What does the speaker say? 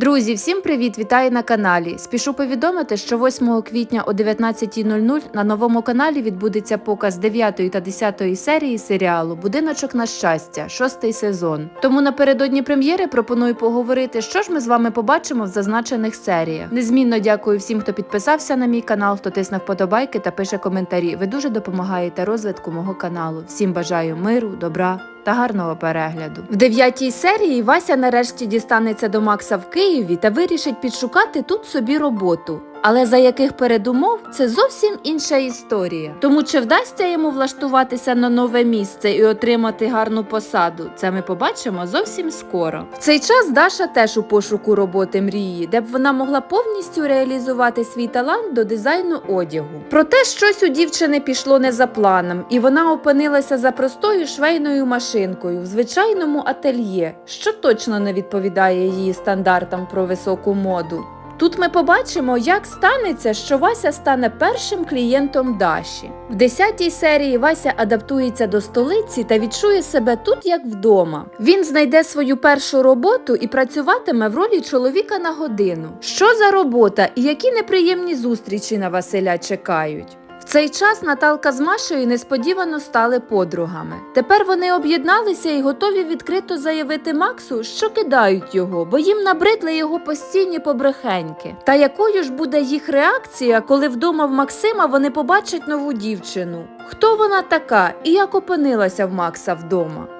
Друзі, всім привіт! Вітаю на каналі. Спішу повідомити, що 8 квітня о 19.00 на новому каналі відбудеться показ 9 та 10 серії серіалу Будиночок на щастя, шостий сезон. Тому напередодні прем'єри пропоную поговорити, що ж ми з вами побачимо в зазначених серіях. Незмінно дякую всім, хто підписався на мій канал, хто тисне вподобайки та пише коментарі. Ви дуже допомагаєте розвитку мого каналу. Всім бажаю миру, добра та гарного перегляду. В дев'ятій серії Вася нарешті дістанеться до Макса в Києві та вирішить підшукати тут собі роботу. Але за яких передумов це зовсім інша історія. Тому чи вдасться йому влаштуватися на нове місце і отримати гарну посаду? Це ми побачимо зовсім скоро. В цей час Даша теж у пошуку роботи мрії, де б вона могла повністю реалізувати свій талант до дизайну одягу. Проте щось у дівчини пішло не за планом, і вона опинилася за простою швейною машинкою в звичайному ательє, що точно не відповідає її стандартам про високу моду. Тут ми побачимо, як станеться, що Вася стане першим клієнтом Даші. В 10-й серії Вася адаптується до столиці та відчує себе тут як вдома. Він знайде свою першу роботу і працюватиме в ролі чоловіка на годину. Що за робота і які неприємні зустрічі на Василя чекають? В цей час Наталка з Машею несподівано стали подругами. Тепер вони об'єдналися і готові відкрито заявити Максу, що кидають його, бо їм набридли його постійні побрехеньки. Та якою ж буде їх реакція, коли вдома в Максима вони побачать нову дівчину? Хто вона така і як опинилася в Макса вдома?